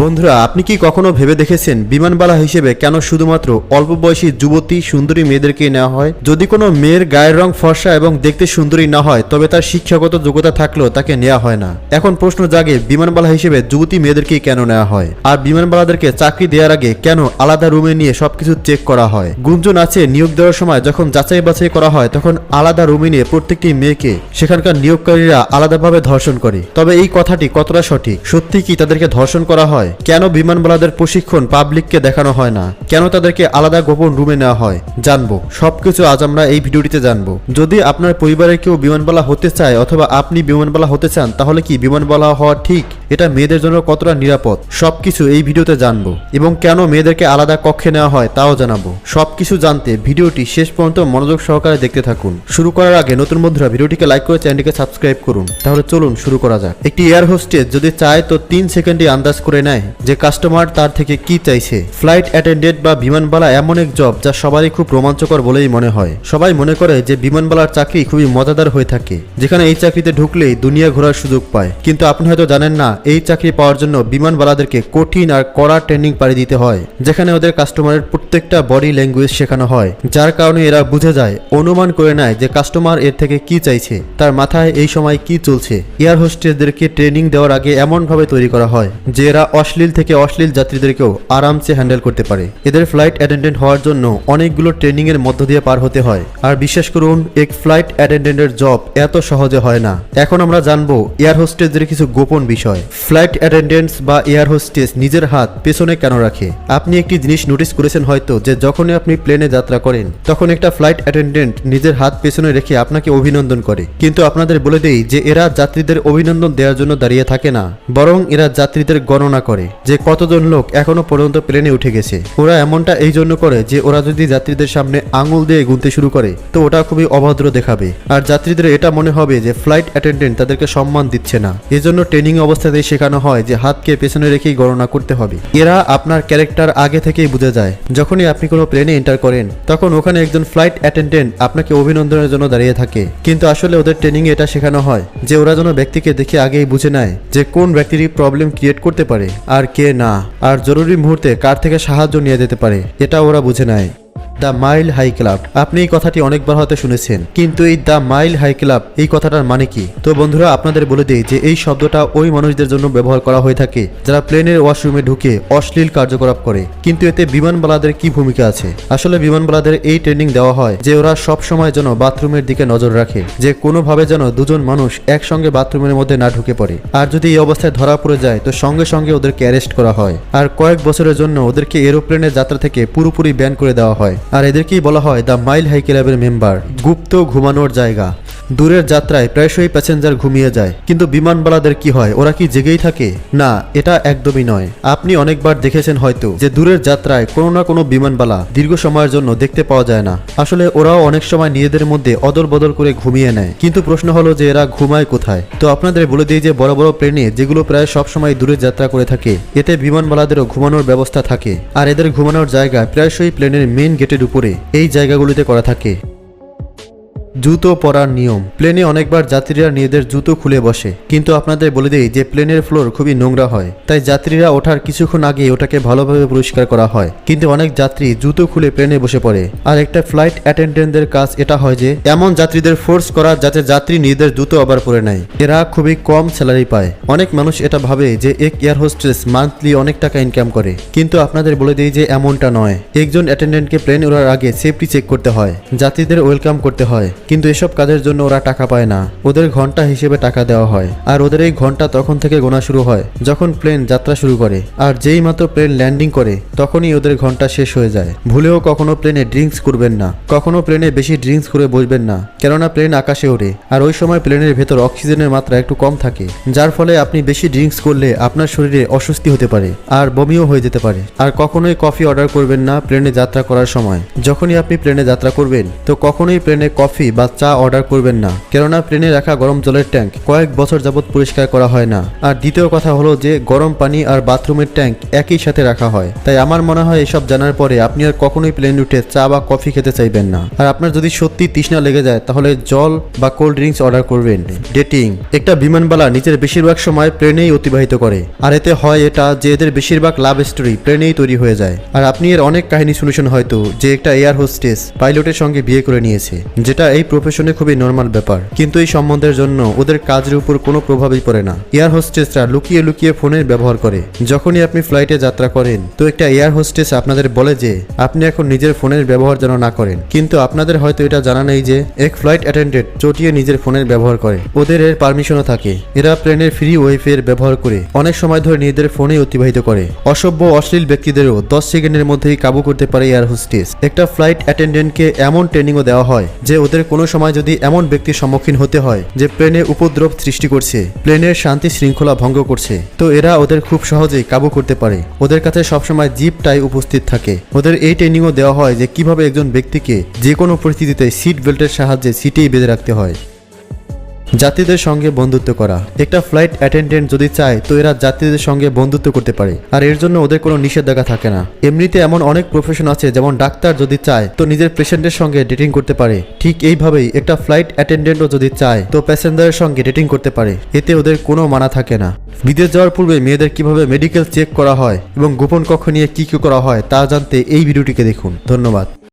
বন্ধুরা, আপনি কি কখনো ভেবে দেখেছেন বিমানবালা হিসেবে কেন শুধুমাত্র অল্প বয়সী যুবতী সুন্দরী মেয়েদেরকে নেওয়া হয়? যদি কোনো মেয়ের গায়ের রং ফর্সা এবং দেখতে সুন্দরী না হয়, তবে তার শিক্ষাগত যোগ্যতা থাকলেও তাকে নেওয়া হয় না। এখন প্রশ্ন জাগে, বিমানবালা হিসেবে যুবতী মেয়েদেরকে কেন নেওয়া হয়? আর বিমানবালাদেরকে চাকরি দেওয়ার আগে কেন আলাদা রুমে নিয়ে সবকিছু চেক করা হয়? গুঞ্জন আছে, নিয়োগ দেওয়ার সময় যখন যাচাই বাছাই করা হয়, তখন আলাদা রুমে নিয়ে প্রত্যেকটি মেয়েকে সেখানকার নিয়োগকারীরা আলাদাভাবে ধর্ষণ করে। তবে এই কথাটি কতটা সঠিক? সত্যি কি তাদেরকে ধর্ষণ করা হয়? কেন বিমানবালাদের প্রশিক্ষণ পাবলিককে দেখানো হয় না? কেন তাদেরকে আলাদা গোপন রুমে নেওয়া হয়? জানব। সবকিছু আজ আমরা এই ভিডিওটিতে জানব। যদি আপনার পরিবারের কেউ বিমানবালা হতে চায় অথবা আপনি বিমানবালা হতে চান, তাহলে কি বিমানবালা হওয়া ঠিক? এটা মেয়েদের জন্য কতটা নিরাপদ? সবকিছু এই ভিডিওতে জানব। এবং কেন মেয়েদেরকে আলাদা কক্ষে নেওয়া হয় তাও জানাব। সবকিছু জানতে ভিডিওটি শেষ পর্যন্ত মনোযোগ সহকারে দেখতে থাকুন। শুরু করার আগে নতুন বন্ধুরা ভিডিওটিকে লাইক করে চ্যানেলটিকে সাবস্ক্রাইব করুন। তাহলে চলুন শুরু করা যাক। একটি এয়ার হোস্টেস যদি চায় তো তিন সেকেন্ডে আন্দাজ করে নেয়। যে কাস্টমার তার থেকে কি চাইছে। ফ্লাইট অ্যাটেন্ডেন্ট বা বিমানবালা এমন এক জব যা সবারই খুব রোমাঞ্চকর বলেই মনে হয়। সবাই মনে করে যে বিমানবালার চাকরি খুবই মজাদার হয়ে থাকে। যেখানে এই চাকরিতে ঢুকলেই দুনিয়া ঘোরার সুযোগ পায়। কিন্তু আপনি হয়তো জানেন না, এই চাকরি পাওয়ার জন্য বিমানবালাদেরকে কঠিন আর কড়া ট্রেনিং পাড়ি দিতে হয়, যেখানে ওদের কাস্টমারের প্রত্যেকটা বডি ল্যাঙ্গুয়েজ শেখানো হয়। যার কারণে এরা বুঝে যায়, অনুমান করে নেয় যে কাস্টমার এর থেকে কি চাইছে, তার মাথায় এই সময় কি চলছে। এয়ার হোস্টেসদেরকে ট্রেনিং দেওয়ার আগে এমনভাবে তৈরি করা হয়, যে এরা অশ্লীল থেকে অশ্লীল যাত্রীদেরকেও আরামসে হ্যান্ডেল করতে পারে। এদের ফ্লাইট অ্যাটেন্ডেন্ট হওয়ার জন্য অনেকগুলো ট্রেনিং এর মধ্য দিয়ে পার হতে হয়। আর বিশ্বাস করুন, এক ফ্লাইট অ্যাটেন্ডেন্টের জব এত সহজে হয় না। এখন আমরা জানব এয়ার হোস্টেসদের কিছু গোপন বিষয়। ফ্লাইট অ্যাটেন্ডেন্টস বা এয়ার হোস্টেস নিজের হাত পেছনে কেন রাখে? আপনি একটি জিনিস নোটিস করেছেন হয়তো যে যখনই আপনি প্লেনে যাত্রা করেন, তখন একটা ফ্লাইট অ্যাটেন্ডেন্ট নিজের হাত পেছনে রেখে আপনাকে অভিনন্দন করে। কিন্তু আপনাদের বলে দেই যে এরা যাত্রীদের অভিনন্দন দেওয়ার জন্য দাঁড়িয়ে থাকে না, বরং এরা যাত্রীদের গণনা যে কতজন লোক এখনও পর্যন্ত প্লেনে উঠে গেছে। ওরা এমনটা এই জন্য করে যে ওরা যদি যাত্রীদের সামনে আঙুল দিয়ে গুনতে শুরু করে, তো ওটা খুবই অভদ্র দেখাবে। আর যাত্রীদের এটা মনে হবে যে ফ্লাইট অ্যাটেন্ডেন্ট তাদেরকে সম্মান দিচ্ছে না। এজন্য ট্রেনিং অবস্থাতেই শেখানো হয় যে হাতকে পেছনে রেখেই গণনা করতে হবে। এরা আপনার ক্যারেক্টার আগে থেকেই বুঝে যায়। যখনই আপনি কোনো প্লেনে এন্টার করেন, তখন ওখানে একজন ফ্লাইট অ্যাটেন্ডেন্ট আপনাকে অভিনন্দনের জন্য দাঁড়িয়ে থাকে। কিন্তু আসলে ওদের ট্রেনিং এটা শেখানো হয় যে ওরা যেন ব্যক্তিকে দেখে আগেই বুঝে নেয় যে কোন ব্যক্তিটি প্রবলেম ক্রিয়েট করতে পারে। আর কে না। আর জরুরি মুহূর্তে কার থেকে সাহায্য নিয়ে যেতে পারে, এটা ওরা বুঝে নেয়। The mile high club. আপনি এই কথাটি অনেকবার হয়তো শুনেছেন। কিন্তু এই দ্য মাইল হাই ক্লাব, এই কথাটার মানে কি? তো বন্ধুরা, আপনাদের বলে দিই যে এই শব্দটা ওই মানুষদের জন্য ব্যবহার করা হয়ে থাকে যারা প্লেনের ওয়াশরুমে ঢুকে অশ্লীল কার্যকলাপ করে। কিন্তু এতে বিমানবালাদের কি ভূমিকা আছে? আসলে বিমানবালাদের এই ট্রেনিং দেওয়া হয় যে ওরা সব সময় যেন বাথরুমের দিকে নজর রাখে, যে কোনোভাবে যেন দুজন মানুষ একসঙ্গে বাথরুমের মধ্যে না ঢুকে পড়ে। আর যদি এই অবস্থায় ধরা পড়ে যায়, তো সঙ্গে সঙ্গে ওদেরকে অ্যারেস্ট করা হয়। আর কয়েক বছরের জন্য ওদেরকে এরোপ্লেনের যাত্রা থেকে পুরোপুরি ব্যান করে দেওয়া হয়। আর এদেরকেই বলা হয় দ্য মাইল হাই ক্লাবের মেম্বার। গুপ্ত ঘুমানোর জায়গা। দূরের যাত্রায় প্রায়শই প্যাসেঞ্জার ঘুমিয়ে যায়। কিন্তু বিমানবালাদের কি হয়? ওরা কি জেগেই থাকে? না, এটা একদমই নয়। আপনি অনেকবার দেখেছেন হয়তো যে দূরের যাত্রায় কোনো না কোনো বিমানবালা দীর্ঘ সময়ের জন্য দেখতে পাওয়া যায় না। আসলে ওরাও অনেক সময় নিজেদের মধ্যে অদল বদল করে ঘুমিয়ে নেয়। কিন্তু প্রশ্ন হলো যে এরা ঘুমায় কোথায়? তো আপনাদের বলে দিই যে বড় বড় প্লেনে যেগুলো প্রায় সব সময় দূরে যাত্রা করে থাকে, এতে বিমানবালাদেরও ঘুমানোর ব্যবস্থা থাকে। আর এদের ঘুমানোর জায়গা প্রায়শই প্লেনের মেন গেটের উপরে, এই জায়গাগুলিতে করা থাকে। জুতো পরার নিয়ম। প্লেনে অনেকবার যাত্রীরা নিজেদের জুতো খুলে বসে। কিন্তু আপনাদের বলে দেই যে, প্লেনের ফ্লোর খুবই নোংরা হয়। তাই যাত্রীরা ওঠার কিছুক্ষণ আগে ওটাকে ভালোভাবে পরিষ্কার করা হয়। কিন্তু অনেক যাত্রী জুতো খুলে প্লেনে বসে পড়ে। আর একটা ফ্লাইট অ্যাটেন্ডেন্টদের কাজ এটা হয় যে, এমন যাত্রীদের ফোর্স করা যাতে যাত্রী নিজেদের জুতো আবার পরে নেয়। এরা খুবই কম স্যালারি পায়। অনেক মানুষ এটা ভাবে যে, এক এয়ার হোস্টেস মান্থলি অনেক টাকা ইনকাম করে। কিন্তু আপনাদের বলে দিই যে, এমনটা নয়। একজন অ্যাটেন্ডেন্টকে প্লেন ওড়ার আগে সেফটি চেক করতে হয়। যাত্রীদের ওয়েলকাম করতে হয়। কিন্তু এসব কাজের জন্য ওরা টাকা পায় না। ওদের ঘণ্টা হিসেবে টাকা দেওয়া হয়। আর ওদের এই ঘণ্টা তখন থেকে গোনা শুরু হয়, যখন প্লেন যাত্রা শুরু করে। আর যেই মাত্র প্লেন ল্যান্ডিং করে, তখনই ওদের ঘণ্টা শেষ হয়ে যায়। ভুলেও কখনো প্লেনে ড্রিঙ্কস করবেন না। কখনো প্লেনে বেশি ড্রিঙ্কস করে বসবেন না। কেননা প্লেন আকাশে ওড়ে আর ওই সময় প্লেনের ভেতর অক্সিজেনের মাত্রা একটু কম থাকে, যার ফলে আপনি বেশি ড্রিঙ্কস করলে আপনার শরীরে অস্বস্তি হতে পারে, আর বমিও হয়ে যেতে পারে। আর কখনোই কফি অর্ডার করবেন না প্লেনে যাত্রা করার সময়। যখনই আপনি প্লেনে যাত্রা করবেন, তো কখনোই প্লেনে কফি বা চা অর্ডার করবেন না। কেননা প্লেনে রাখা গরম জলের ট্যাঙ্ক কয়েক বছর যাবত পরিষ্কার করা হয় না। আর দ্বিতীয় কথা হলো যে, গরম পানি আর বাথরুমের ট্যাঙ্ক একই সাথে রাখা হয়। তাই আমার মনে হয় এসব জানার পরে আপনি আর কখনোই প্লেন উঠে চা বা কফি খেতে চাইবেন না। আর আপনার যদি সত্যি তৃষ্ণা লেগে যায়, তাহলে জল বা কোল্ড ড্রিঙ্কস অর্ডার করবেন। ডেটিং একটা বিমানবালা নিজের বেশিরভাগ সময় প্লেনেই অতিবাহিত করে। আর এতে হয় এটা যে, এদের বেশিরভাগ লাভ স্টোরি প্লেনেই তৈরি হয়ে যায়। আর আপনি এর অনেক কাহিনী সলিউশন হয়তো যে একটা এয়ার হোস্টেস পাইলটের সঙ্গে বিয়ে করে নিয়েছে, যেটা এই প্রফেশনে খুবই নর্মাল ব্যাপার। কিন্তু এই সম্বন্ধের জন্য ওদের কাজের উপর কোনো প্রভাবই পড়ে না। এয়ার হোস্টেসরা লুকিয়ে লুকিয়ে ফোনের ব্যবহার করে। যখনই আপনি ফ্লাইটে যাত্রা করেন, তো একটা এয়ার হোস্টেস আপনাদের বলে যে, আপনি এখন নিজের ফোনের ব্যবহার যেন না করেন। কিন্তু আপনাদের হয়তো এটা জানা নেই যে, এক ফ্লাইট অ্যাটেন্ডেন্ট চটিয়ে নিজের ফোনের ব্যবহার করে। ওদের এর পারমিশনও থাকে। এরা প্লেনের ফ্রি ওয়াইফাই এর ব্যবহার করে অনেক সময় ধরে নিজেদের ফোনে অতিবাহিত করে। অসভ্য, অশ্লীল ব্যক্তিদেরও দশ সেকেন্ডের মধ্যেই কাবু করতে পারে এয়ার হোস্টেস একটা ফ্লাইট অ্যাটেন্ডেন্টকে এমন ট্রেনিংও দেওয়া হয় যে, ওদের কোনো সময় যদি এমন ব্যক্তির সম্মুখীন হতে হয় যে প্লেনে উপদ্রব সৃষ্টি করছে, প্লেনের শান্তি শৃঙ্খলা ভঙ্গ করছে, তো এরা ওদের খুব সহজেই কাবু করতে পারে। ওদের কাছে সবসময় জিপ জিপটাই উপস্থিত থাকে। ওদের এই ট্রেনিংও দেওয়া হয় যে কীভাবে একজন ব্যক্তিকে যে কোনো পরিস্থিতিতে সিট বেল্টের সাহায্যে সিটেই বেঁধে রাখতে হয়। যাত্রীদের সঙ্গে বন্ধুত্ব করা। একটা ফ্লাইট অ্যাটেন্ডেন্ট যদি চায়, তো এরা যাত্রীদের সঙ্গে বন্ধুত্ব করতে পারে। আর এর জন্য ওদের কোনো নিষেধাজ্ঞা থাকে না। এমনিতে এমন অনেক প্রফেশন আছে, যেমন ডাক্তার যদি চায়, তো নিজের পেশেন্টের সঙ্গে ডেটিং করতে পারে। ঠিক এইভাবেই একটা ফ্লাইট অ্যাটেন্ডেন্টও যদি চায়, তো প্যাসেঞ্জারের সঙ্গে ডেটিং করতে পারে। এতে ওদের কোনো মানা থাকে না। বিদেশ যাওয়ার পূর্বে মেয়েদের কীভাবে মেডিকেল চেক করা হয় এবং গোপন কক্ষ নিয়ে কি কি করা হয়, তা জানতে এই ভিডিওটিকে দেখুন। ধন্যবাদ।